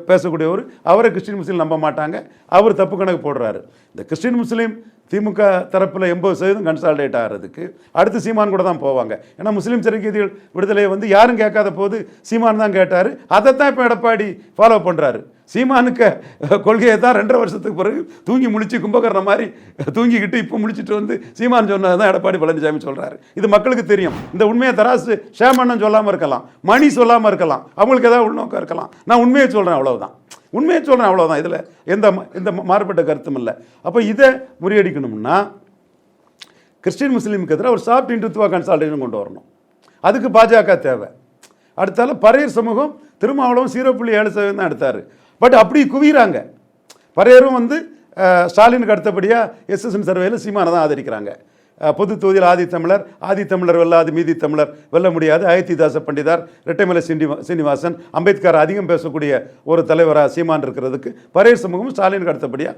Speaker 1: பேசக்கூடியவர். அவரை கிறிஸ்டின் முஸ்லீம் நம்ப மாட்டாங்க. அவர் தப்பு கணக்கு போடுறாரு. இந்த கிறிஸ்டின் முஸ்லீம் திமுக தரப்பில் எண்பது சதவீதம் கன்சால்டேட் ஆகிறதுக்கு அடுத்து சீமான் கூட தான் போவாங்க. ஏன்னா முஸ்லீம் சிறைக்கைதிகள் விடுதலையை வந்து யாரும் கேட்காத போது சீமான் தான் கேட்டார். அதைத்தான் இப்போ எடப்பாடி ஃபாலோ பண்ணுறாரு சீமானுக்கு கொள்கையை தான் ரெண்டரை வருஷத்துக்கு பிறகு தூங்கி முழிச்சு கும்பகரண மாதிரி தூங்கிக்கிட்டு இப்போ முழிச்சிட்டு வந்து சீமான் சொன்னது தான் எடப்பாடி பழனிசாமி சொல்கிறாரு இது மக்களுக்கு தெரியும். இந்த உண்மையை தராசு ஷேமண்ணன் சொல்லாமல் இருக்கலாம் மணி சொல்லாமல் இருக்கலாம் அவங்களுக்கு ஏதாவது உள்நோக்கம் இருக்கலாம். நான் உண்மையை சொல்கிறேன் அவ்வளவுதான். உண்மையை சொல்கிறேன் அவ்வளோதான் இதில் எந்த எந்த மாறுபட்ட கருத்தும் இல்லை. அப்போ இதை முறியடிக்கணும்னா கிறிஸ்டின் முஸ்லீமுக்கு எதிராக ஒரு சாஃப்ட் இந்துத்துவா கன்சால்டேஷன் கொண்டு வரணும். அதுக்கு பாஜக தேவை. அடுத்தால பறையர் சமூகம் திருமாவளவும் சீரோ புள்ளி ஏழு சதவீதம் தான் எடுத்தார். பட் அப்படி குவிகிறாங்க பறையரும் வந்து ஸ்டாலினுக்கு அடுத்தபடியாக எஸ்எஸ்என் சர்வேல சீமானை தான் ஆதரிக்கிறாங்க. பொது தொகுதியில் ஆதித்தமிழர் ஆதித்தமிழர் வெல்லாது மீதி தமிழர் வெல்ல முடியாது. அயத்திதாச பண்டிதார் ரெட்டைமலை சீனிவா சீனிவாசன் அம்பேத்கர் அதிகம் பேசக்கூடிய ஒரு தலைவராக சீமான் இருக்கிறதுக்கு பறையர் சமூகமும் ஸ்டாலினுக்கு அடுத்தபடியாக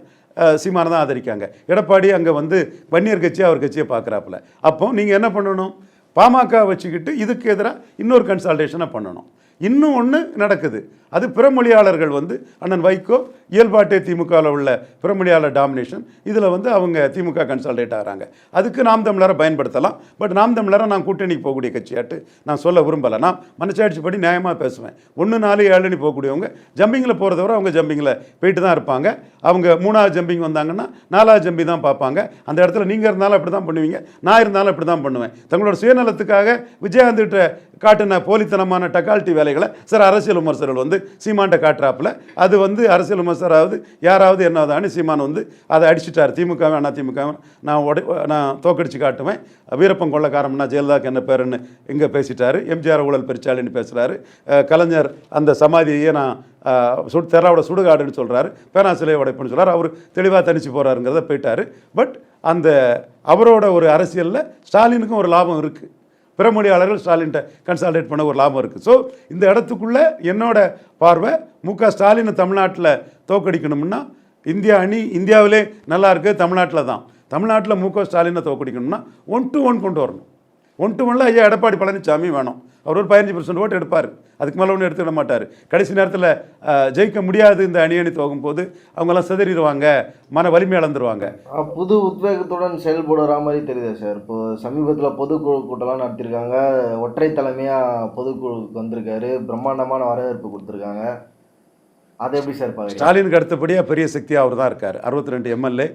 Speaker 1: சீமானை தான் ஆதரிக்காங்க. எடப்பாடி அங்கே வந்து வன்னியர் கட்சி அவர் கட்சியை பார்க்குறாப்புல. அப்போ நீங்கள் என்ன பண்ணணும்? பாமக வச்சுக்கிட்டு இதுக்கு எதிராக இன்னொரு கன்சல்டேஷனை பண்ணணும். இன்னும் ஒன்று நடக்குது. அது பிறமொழியாளர்கள் வந்து அண்ணன் வைகோ இயல்பாட்டே திமுகவில் உள்ள பிறமொழியாளர் டாமினேஷன் இதில் வந்து அவங்க திமுக கன்சல்டேட் ஆகிறாங்க. அதுக்கு நாம் தமிழரை பயன்படுத்தலாம். பட் நாம் தமிழரை நான் கூட்டணிக்கு போகக்கூடிய கட்சியாட்டு நான் சொல்ல விரும்பலை. நான் மனசாட்சி படி நியாயமாக பேசுவேன். ஒன்று நாலு ஏழுன்னு போகக்கூடியவங்க ஜம்பிங்கில் போகிறத விட அவங்க ஜம்பிங்கில் போயிட்டு தான் இருப்பாங்க. அவங்க மூணாவது ஜம்பிங் வந்தாங்கன்னா நாலாவது ஜம்பிங் தான் பார்ப்பாங்க. அந்த இடத்துல நீங்கள் இருந்தாலும் அப்படி தான் பண்ணுவீங்க. நான் இருந்தாலும் அப்படி தான் பண்ணுவேன். தங்களோட சுயநலத்துக்காக விஜயகாந்த்கிட்ட காட்டின போலித்தனமான டக்கால்ட்டி வேலைகளை சார் அரசியல் விமர்சகர்கள் வந்து சீமான்ட்ட காட்டுறாப்புல. அது வந்து அரசியல் விமர்சகராவது யாராவது என்னதான்னு சீமான் வந்து அதை அடிச்சிட்டார். திமுக அண்ணா திமுக நான் உடை நான் தோக்கடிச்சு காட்டுவேன். வீரப்பன் கொள்ளக்காரம்னா ஜெயலலிதாக்கு என்ன பேருன்னு இங்கே பேசிட்டாரு. எம்ஜிஆர் ஊழல் பெருச்சாளின்னு பேசுகிறாரு கலைஞர் அந்த சமாதியை நான் சுடு தெராவோட சுடுகாடுன்னு சொல்கிறாரு பேனாசிலை உடைப்புன்னு சொல்கிறார் அவர் தெளிவாக தனிச்சு போகிறாருங்கிறத போயிட்டாரு. பட் அந்த அவரோட ஒரு அரசியலில் ஸ்டாலினுக்கும் ஒரு லாபம் இருக்குது பிறமொழியாளர்கள் ஸ்டாலின்ட்ட கன்சால்டேட் பண்ண ஒரு லாபம் இருக்குது ஸோ இந்த இடத்துக்குள்ளே என்னோட பார்வை மு க ஸ்டாலினை தமிழ்நாட்டில் தோக்கடிக்கணும்னா இந்தியா அணி இந்தியாவிலே நல்லா இருக்குது தமிழ்நாட்டில் தான் தமிழ்நாட்டில் மு க ஸ்டாலினை தோக்கடிக்கணும்னா ஒன் டு ஒன் கொண்டு வரணும். ஒன் டு ஒன்ல ஐயா எடப்பாடி பழனிசாமி வேணும். அவர் ஒரு பதினஞ்சு பர்சன்ட் ஓட்டு எடுப்பார். அதுக்கு மேலே ஒன்றும் எடுத்துக்கிட மாட்டார். கடைசி நேரத்தில் ஜெயிக்க முடியாது இந்த அணி அணி போகும்போது அவங்கெல்லாம் சிதறிடுவாங்க மன வலிமை இழந்துருவாங்க.
Speaker 2: புது உத்வேகத்துடன் செயல்படுற மாதிரி தெரியுது சார்? இப்போ சமீபத்தில் பொதுக்குழு கூட்டம்லாம் நடத்திருக்காங்க ஒற்றை தலைமையாக பொதுக்குழுக்கு வந்திருக்காரு. பிரம்மாண்டமான வரவேற்பு கொடுத்துருக்காங்க. அதை எப்படி சார்
Speaker 1: ஸ்டாலினுக்கு அடுத்தபடியாக பெரிய சக்தியாக அவர் தான் இருக்கார். அறுபத்தி ரெண்டு எம்எல்ஏ.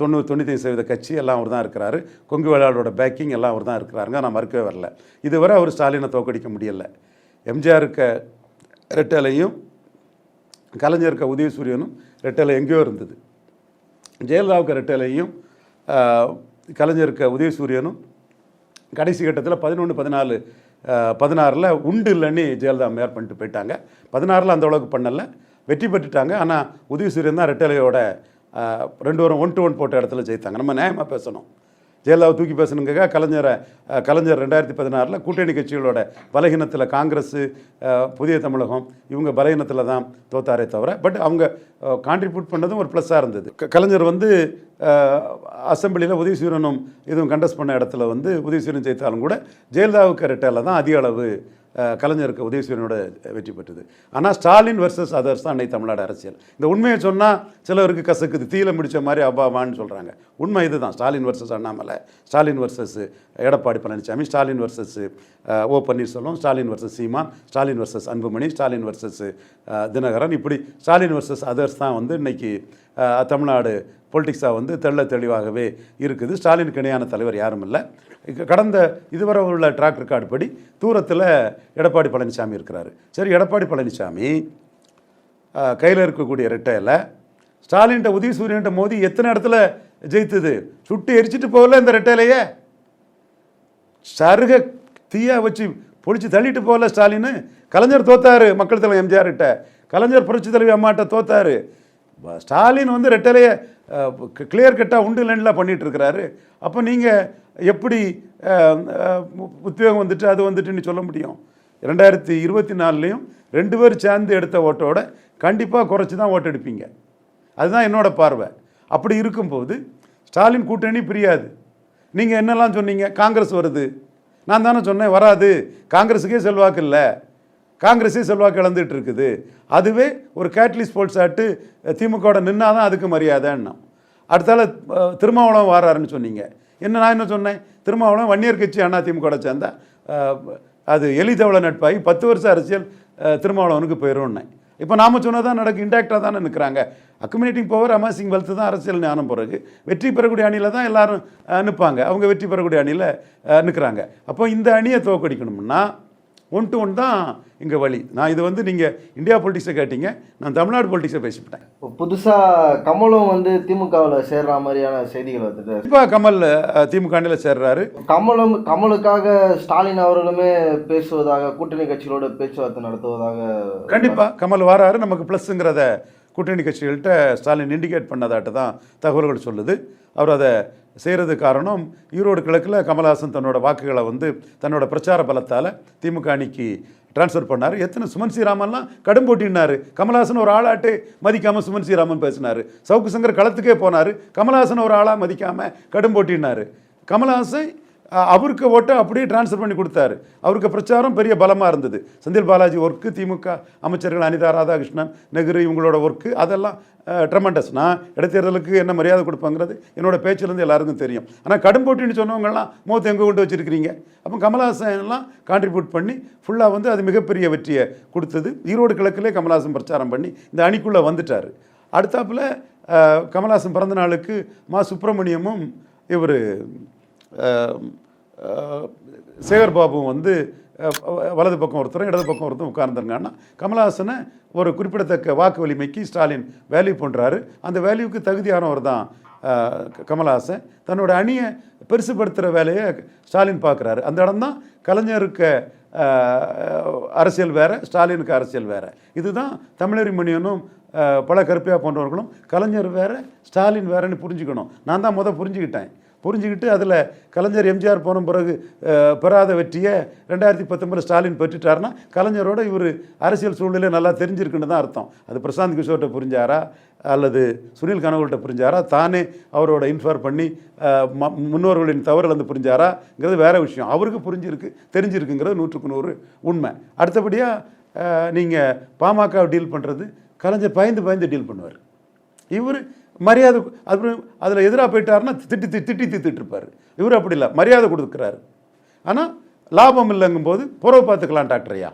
Speaker 1: தொண்ணூறு தொண்ணூற்றி சதவீத கட்சி எல்லாம் அவர் தான் இருக்கிறாரு. கொங்கு வேளாளோட பேக்கிங் எல்லாம் அவர் தான் இருக்கிறாருங்க. நான் மறுக்கவே வரல. இதுவரை அவர் ஸ்டாலினை தோக்கடிக்க முடியல. எம்ஜிஆருக்கு ரெட்டலையும் கலைஞருக்கு உதயசூரியனும் ரெட்டலை எங்கேயோ இருந்தது. ஜெயலலிதாவுக்கு ரெட்டலையும் கலைஞருக்கு உதயசூரியனும் கடைசி கட்டத்தில் பதினொன்று பதினாலு பதினாறில் உண்டு இல்லைன்னு ஜெயலலிதா மேயர் பண்ணிட்டு போயிட்டாங்க. பதினாறில் அந்த அளவுக்கு பண்ணலை. வெற்றி பெற்றுட்டாங்க. ஆனால் உதயசூரியன் தான் ரெட்டலையோட ரெண்டு வாரம் ஒன் டு ஒன் போட்ட இடத்துல ஜெயித்தாங்க. நம்ம நியாயமாக பேசணும். ஜெயலலிதாவை தூக்கி பேசணுங்க கலைஞரை கலைஞர் ரெண்டாயிரத்தி பதினாறில் கூட்டணி கட்சிகளோட பலகீனத்தில் காங்கிரஸ் புதிய தமிழகம் இவங்க பலகீனத்தில் தான் தோத்தாரே தவிர பட் அவங்க கான்ட்ரிபியூட் பண்ணதும் ஒரு ப்ளஸ்ஸாக இருந்தது. கலைஞர் வந்து அசம்பிளியில் உதயசூரனும் இதுவும் கண்டஸ்ட் பண்ண இடத்துல வந்து உதயசூரன் ஜெயித்தாலும் கூட ஜெயலலிதாவுக்கு ரெட்டையில் தான் அதிக அளவு கலைஞருக்கு உதயசூரனோட வெற்றி பெற்றது. ஆனால் ஸ்டாலின் வர்சஸ் அதர்ஸ் தான் அன்னை தமிழ்நாடு அரசியல். இந்த உண்மையை சொன்னால் சிலருக்கு கசக்குது. தீயில முடித்த மாதிரி அப்பாவான்னு சொல்கிறாங்க உண்மை இதுதான். Stalin versus Annamalai Stalin versus Edappadi Palaniswami Stalin versus O Panneerselvam Stalin versus Seeman Stalin versus Anbumani Stalin versus Dhinakaran. இப்படி ஸ்டாலின் வர்சஸ் அதர்ஸ் தான் வந்து இன்னைக்கு தமிழ்நாடு பொலிட்டிக்ஸாக வந்து தெள்ள தெளிவாகவே இருக்குது. ஸ்டாலினுக்கு இணையான தலைவர் யாரும் இல்லை கடந்த இதுவரை உள்ள ட்ராக் ரெக்கார்டு படி தூரத்தில் எடப்பாடி பழனிசாமி இருக்கிறாரு. சரி எடப்பாடி பழனிசாமி கையில் இருக்கக்கூடிய ரெட்டையில் ஸ்டாலின்ட்ட உதயசூரியன்ட்ட மோதி எத்தனை இடத்துல ஜெயித்தது? சுட்டு எரிச்சிட்டு போகல இந்த ரெட்டையிலையே சருக தீயாக வச்சு பொடிச்சு தள்ளிட்டு போகல ஸ்டாலின்? கலைஞர் தோத்தாரு மக்கள் தலைவர் எம்ஜிஆர்கிட்ட. கலைஞர் புரட்சி தலைவி அம்மாட்ட தோத்தாரு. ஸ்டாலின் வந்து ரெட்டலையை கிளியர் கட்டாக உண்டு இல்லைன்னுலாம் பண்ணிட்டு இருக்கிறாரு அப்போ நீங்கள் எப்படி உத்தியோகம் உத்வேகம் வந்துட்டு அது வந்துட்டுன்னு சொல்ல முடியும்? ரெண்டாயிரத்தி இருபத்தி நாலுலேயும் ரெண்டு பேர் சேர்ந்து எடுத்த ஓட்டோட கண்டிப்பாக குறைச்சி தான் ஓட்டு எடுப்பீங்க. அதுதான் என்னோடய பார்வை. அப்படி இருக்கும்போது ஸ்டாலின் கூட்டணி பிரியாது. நீங்கள் என்னெல்லாம் சொன்னீங்க? காங்கிரஸ் வருது. நான் தானே சொன்னேன் வராது. காங்கிரஸுக்கே செல்வாக்கு இல்லை. காங்கிரஸே செல்வாக்கு இழந்துட்டு இருக்குது அதுவே ஒரு கேட்லி ஸ்போர்ட்ஸ் ஆட்டு திமுகவோட நின்னா தான் அதுக்கு மரியாதைன்னா அடுத்தால திருமாவளம் திருமாவளவன் வாராருன்னு சொன்னீங்க. என்ன நான் என்ன சொன்னேன்? திருமாவளம் வன்னியர் கட்சி அண்ணா திமுகவோட சேர்ந்தா அது எளிதவள நட்பாகி பத்து வருஷம் அரசியல் திருமாவளவனுக்கு போயிடும்னேன் இப்போ நாம சொன்னதான் நடக்கும் இன்டாக்டாக தானே நிற்கிறாங்க அக்குமினேட்டிங் பவர் அமாசிங் வெல்த் தான் அரசியல் ஞானம் பிறகு வெற்றி பெறக்கூடிய அணியில் தான் எல்லாரும் நிற்பாங்க அவங்க வெற்றி பெறக்கூடிய அணியில் நிற்கிறாங்க அப்போ இந்த அணியை தோக்கடிக்கணும்னா ஒன் டு ஒன் தான் இங்கே வழி. நான் இது வந்து நீங்கள் இந்தியா பொலிட்டிக்ஸை கேட்டீங்க நான் தமிழ்நாடு பொலிட்டிக்ஸை பேசிவிட்டேன்
Speaker 2: இப்போ புதுசாக கமலும் வந்து திமுகவில் சேர்ற மாதிரியான செய்திகள் வந்துட்டு
Speaker 1: இப்போ கமல் திமுக அணியில் சேர்றாரு.
Speaker 2: கமலும் கமலுக்காக ஸ்டாலின் அவர்களுமே பேசுவதாக கூட்டணி கட்சிகளோட பேச்சுவார்த்தை நடத்துவதாக
Speaker 1: கண்டிப்பாக கமல் வாராரு நமக்கு ப்ளஸ்ஸுங்கிறத கூட்டணி கட்சிகள்கிட்ட ஸ்டாலின் இண்டிகேட் பண்ணதாட்டு தான் தகவல்கள் சொல்லுது. அவர் அதை செய்கிறது காரணம் ஈரோடு கிழக்கில் கமல்ஹாசன் தன்னோட வாக்குகளை வந்து தன்னோட பிரச்சார பலத்தால் திமுக அணிக்கு ட்ரான்ஸ்ஃபர் பண்ணார். எத்தனை சுமன் ஸ்ரீராமன்லாம் கடும் போட்டினார் கமல்ஹாசன் ஒரு ஆளாட்டே மதிக்காமல் சுமன் ஸ்ரீராமன் பேசினார். சவுக்கு சங்கர் களத்துக்கே போனார். கமல்ஹாசன் ஒரு ஆளாக மதிக்காமல் கடும் போட்டினார் கமல்ஹாசன் அவருக்கு ஓட்டை அப்படியே ட்ரான்ஸ்ஃபர் பண்ணி கொடுத்தாரு. அவருக்கு பிரச்சாரம் பெரிய பலமாக இருந்தது. செந்தில் பாலாஜி ஒர்க்கு திமுக அமைச்சர்கள் அனிதா ராதாகிருஷ்ணன் நெஹ்ரு இவங்களோட ஒர்க்கு அதெல்லாம் ட்ரமண்டஸ் நான் இடைத்தேர்தலுக்கு என்ன மரியாதை கொடுப்பாங்கிறது என்னோட பேச்சிலேருந்து எல்லாருக்கும் தெரியும். ஆனால் கடும் போட்டின்னு சொன்னவங்கலாம் மூத்த எங்கே கொண்டு வச்சிருக்கிறீங்க? அப்போ கமலஹாசன் எல்லாம் கான்ட்ரிபியூட் பண்ணி ஃபுல்லாக வந்து அது மிகப்பெரிய வெற்றியை கொடுத்தது. ஈரோடு கிழக்கிலே கமல்ஹாசன் பிரச்சாரம் பண்ணி இந்த அணிக்குள்ளே வந்துட்டார். அடுத்தாப்பில் கமல்ஹாசன் கமலஹாசன் பிறந்த நாளுக்கு மா சுப்பிரமணியமும் இவர் சேகர் பாபு வந்து வலது பக்கம் ஒருத்தரும் இடது பக்கம் ஒருத்தரும் உட்கார்ந்துருங்கன்னா கமலஹாசனை ஒரு குறிப்பிடத்தக்க வாக்கு வலிமைக்கு ஸ்டாலின் வேல்யூ பண்ணுறாரு அந்த வேல்யூக்கு தகுதியானவர் தான் கமலஹாசன். தன்னோட அணியை பெருசுபடுத்துகிற வேலையை ஸ்டாலின் பார்க்குறாரு. அந்த இடம் தான் கலைஞருக்கு அரசியல் வேறு ஸ்டாலினுக்கு அரசியல் வேறு. இதுதான் தமிழறி மணியனும் பல கருப்பையா போன்றவர்களும் கலைஞர் வேறு ஸ்டாலின் வேறுன்னு புரிஞ்சுக்கணும். நான் தான் முதல் புரிஞ்சுக்கிட்டேன். புரிஞ்சுக்கிட்டு அதில் கலைஞர் எம்ஜிஆர் போன பிறகு பெறாத வெற்றியை ரெண்டாயிரத்தி பத்தொம்பதில் ஸ்டாலின் பெற்றுட்டாருன்னா கலைஞரோட இவர் அரசியல் சூழ்நிலை நல்லா தெரிஞ்சிருக்குன்னு தான் அர்த்தம். அது பிரசாந்த் கிஷோர்கிட்ட புரிஞ்சாரா? அல்லது சுனில் கனவுகள்கிட்ட புரிஞ்சாரா? தானே அவரோட இன்ஃபார் பண்ணி ம- முன்னோர்களின் தவறுகள் வந்து புரிஞ்சாராங்கிறது வேற விஷயம். அவருக்கு புரிஞ்சிருக்கு தெரிஞ்சிருக்குங்கிறது நூற்றுக்கு நூறு உண்மை. அடுத்தபடியாக நீங்கள் பாமக டீல் பண்ணுறது கலைஞர் பயந்து பயந்து டீல் பண்ணுவார். இவர் மரியாதை அப்புறம் அதில் எதிராக போயிட்டாருன்னா திட்டி திட்டி திட்டி திட்டிட்டு இருப்பார். இவர் அப்படி இல்லை. மரியாதை கொடுக்குறாரு. ஆனால் லாபம் இல்லைங்கும்போது புறவு பார்த்துக்கலாம் டாக்டரையா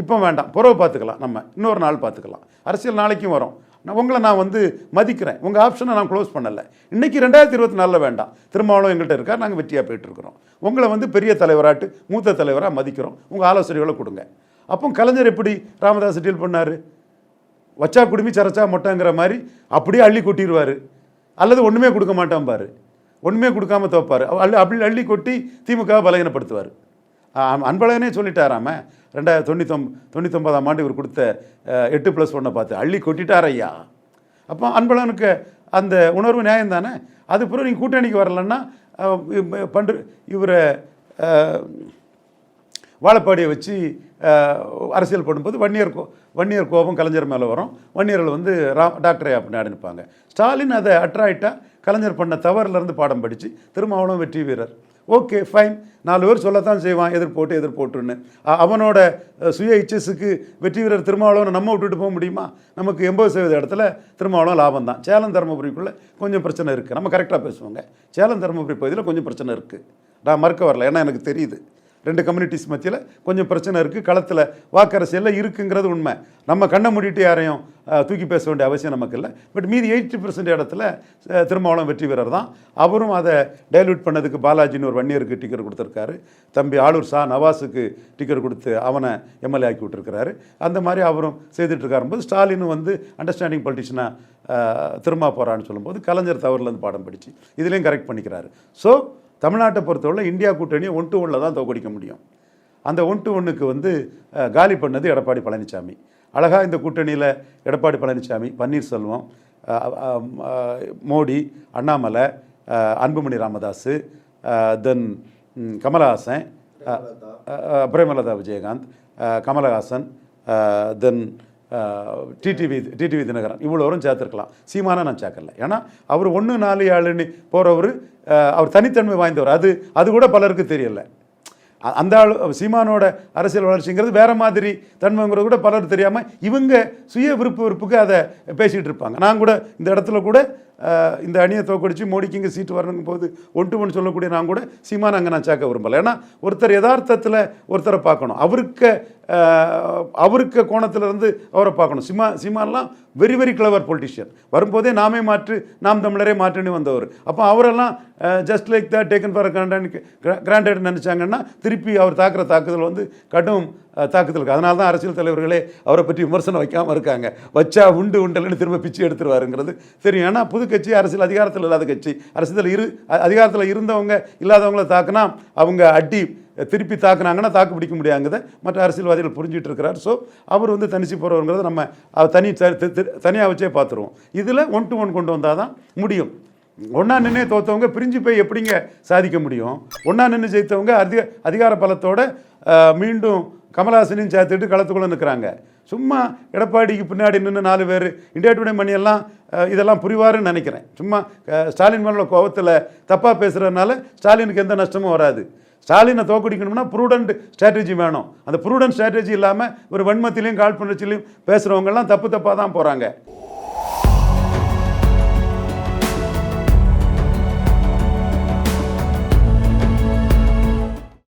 Speaker 1: இப்போ வேண்டாம். புறவு பார்த்துக்கலாம் நம்ம. இன்னொரு நாள் பார்த்துக்கலாம். அரசியல் நாளைக்கும் வரும். நான் உங்களை நான் வந்து மதிக்கிறேன். உங்கள் ஆப்ஷனை நான் க்ளோஸ் பண்ணலை. இன்னைக்கு ரெண்டாயிரத்தி இருபத்தி நாலில் வேண்டாம். திருமாவளம் எங்கள்கிட்ட இருக்கார். நாங்கள் வெற்றியாக போயிட்டுருக்குறோம். உங்களை வந்து பெரிய தலைவராட்டு மூத்த தலைவராக மதிக்கிறோம். உங்கள் ஆலோசனைகளை கொடுங்க. அப்போ கலைஞர் எப்படி ராமதாஸ் டீல் பண்ணார்? வச்சா குடுமி சரைச்சா மொட்டைங்கிற மாதிரி அப்படியே அள்ளி கொட்டிடுவார் அல்லது ஒன்றுமே கொடுக்க மாட்டான் பாரு. ஒன்றுமே கொடுக்காம துவப்பார். அள்ளி அப்படி அள்ளி கொட்டி திமுக பலகீனப்படுத்துவார். அன்பழகனே சொல்லிட்டாராம ரெண்டாயிரத்தி தொண்ணூத்தொம் தொண்ணூத்தொம்பதாம் ஆண்டு இவர் கொடுத்த எட்டு ப்ளஸ் ஒன்றை பார்த்து அள்ளி கொட்டிட்டார் ஐயா. அப்போ அன்பழகனுக்கு அந்த உணர்வு நியாயம் தானே? அது பிறகு நீங்கள் கூட்டணிக்கு வரலன்னா பண்டு இவரை வாழப்பாடியை வச்சு அரசியல் பண்ணும்போது வன்னியர் வன்னியர் கோபம் கலைஞர் மேலே வரும். வன்னியர்கள் வந்து ரா டாக்டரே அப்படின்னு நினைப்பாங்க ஸ்டாலின் அதை அட்ராக்டாக கலைஞர் பண்ண தவறுலேருந்து பாடம் படித்து திருமாவளம் வெற்றி வீரர். ஓகே ஃபைன் நாலு பேர் சொல்லத்தான் செய்வான். எதிர்போட்டு எதிர்போட்டுன்னு போட்டுன்னு. அவனோட சுய இச்சஸுக்கு வெற்றி வீரர் திருமாவளவனை நம்ம விட்டுட்டு போக முடியுமா? நமக்கு எண்பது சதவீத இடத்துல திருமாவளவன் லாபம் தான். சேலம் தருமபுரிக்குள்ளே கொஞ்சம் பிரச்சனை இருக்குது நம்ம கரெக்டாக பேசுவோங்க. சேலம் தருமபுரி பகுதியில் கொஞ்சம் பிரச்சனை இருக்குது நான் மறுக்க வரல. ஏன்னா எனக்கு தெரியுது. ரெண்டு கம்யூனிட்டிஸ் மத்தியில் கொஞ்சம் பிரச்சனை இருக்குது களத்தில் வாக்கரசியலில் இருக்குங்கிறது உண்மை. நம்ம கண்ணை மூடிட்டு யாரையும் தூக்கி பேச வேண்டிய அவசியம் நமக்கு இல்லை. பட் மீதி எயிட்டி பர்சன்ட் இடத்துல திருமாவளம் வெற்றி வீரர் தான். அவரும் அதை டைல்யூட் பண்ணதுக்கு பாலாஜின்னு ஒரு வன்னியருக்கு டிக்கெட் கொடுத்துருக்காரு. தம்பி ஆளூர் சா நவாஸுக்கு டிக்கெட் கொடுத்து அவனை எம்எல்ஏ ஆக்கி விட்டுருக்கிறாரு. அந்த மாதிரி அவரும் செய்துட்டு இருக்காரும்போது வந்து அண்டர்ஸ்டாண்டிங் பொலிட்டிஷனாக திரும்ப போகிறான்னு சொல்லும்போது கலைஞர் தவறுலேருந்து பாடம் படித்து இதுலேயும் கரெக்ட் பண்ணிக்கிறாரு. ஸோ தமிழ்நாட்டை பொறுத்தவரை இந்தியா கூட்டணியை ஒன் டு ஒன்னில் தான் தோக்கடிக்க முடியும். அந்த ஒன் டு ஒன்றுக்கு வந்து காலி பண்ணது எடப்பாடி பழனிசாமி அழகாக இந்த கூட்டணியில் Edappadi Palaniswami Panneerselvam Modi Annamalai Anbumani Ramadoss then Kamalahaasan Premalatha Vijayakanth Kamalahaasan then TTV TTV Dhinakaran. இவ்வளோரும் சேர்த்துருக்கலாம். சீமானா நான் சேர்க்கல. ஏன்னா அவர் ஒன்று நாலு ஏழுன்னு போகிறவர் அவர் தனித்தன்மை வாய்ந்தவர். அது அது கூட பலருக்கு தெரியலை. அந்த ஆள் சீமானோட அரசியல் வளர்ச்சிங்கிறது வேறு மாதிரி தன்மைங்கிறது கூட பலர் தெரியாமல் இவங்க சுய விருப்பு விருப்புக்கு அதை பேசிகிட்டு இருப்பாங்க. நான் கூட இந்த இடத்துல கூட இந்த அணியை தோக்கடிச்சு மோடிக்கு இங்கே சீட்டு வரணுங்கும் போது ஒன்று ஒன்று சொல்லக்கூடிய நான் கூட சீமான் அங்கே நான் சேர்க்க விரும்பலை. ஏன்னா ஒருத்தர் யதார்த்தத்தில் ஒருத்தரை பார்க்கணும். அவருக்கு அவருக்க அவருக்கு கோணத்திலிருந்து அவரை பார்க்கணும். சிமா சிமான்லாம் வெரி வெரி கிளவர் பொலிட்டிஷியன் வரும்போதே நாமே மாற்று நாம் தமிழரே மாற்றுன்னு வந்தவர். அப்போ அவரெல்லாம் just like the taken for granted நினச்சாங்கன்னா திருப்பி அவர் தாக்குற தாக்குதல் வந்து கடும் தாக்குதல் தாக்குதலுக்கு அதனால தான் அரசியல் தலைவர்களே அவரை பற்றி விமர்சனம் வைக்காமல் இருக்காங்க. வச்சா உண்டு உண்டல்னு திரும்ப பிச்சு எடுத்துருவாருங்கிறது. தெரியும் ஏன்னா புது கட்சி அரசியல் அதிகாரத்தில் இல்லாத கட்சி. அரசியல் இரு அதிகாரத்தில் இருந்தவங்க இல்லாதவங்கள தாக்குனா அவங்க அடி திருப்பி தாக்குனாங்கன்னா தாக்கு பிடிக்க முடியாங்கிறத மற்ற அரசியல்வாதிகள் புரிஞ்சிட்டு இருக்கிறார். ஸோ அவர் வந்து தனிச்சு போகிறவங்கிறத நம்ம தனி தனியாக வச்சே பார்த்துருவோம் இதில் ஒன் டு ஒன் கொண்டு வந்தால் தான் முடியும். ஒன்றா நின்று தோத்தவங்க பிரிஞ்சு போய் எப்படிங்க சாதிக்க முடியும்? ஒன்றா நின்று ஜெயித்தவங்க அதிக அதிகார பலத்தோட மீண்டும் கமலஹாசனையும் சேர்த்துட்டு களத்துக்குள்ளே நிற்கிறாங்க சும்மா எடப்பாடிக்கு பின்னாடி நின்று நாலு பேர் இந்தியா டுடே மணி எல்லாம் இதெல்லாம் புரிவாருன்னு நினைக்கிறேன். சும்மா ஸ்டாலின் மேலே கோபத்தில் தப்பாக பேசுகிறதுனால ஸ்டாலினுக்கு எந்த நஷ்டமும் வராது. ஸ்டாலினை தோக்கடிக்கணும்னா ப்ரூடண்ட் ஸ்ட்ராட்டஜி வேணும். அந்த ப்ரூடண்ட் ஸ்ட்ராட்டஜி இல்லாமல் ஒரு வன்மத்திலையும் காழ்ப்புணர்ச்சியிலையும் பேசுகிறவங்கெல்லாம் தப்பு தப்பாக தான் போகிறாங்க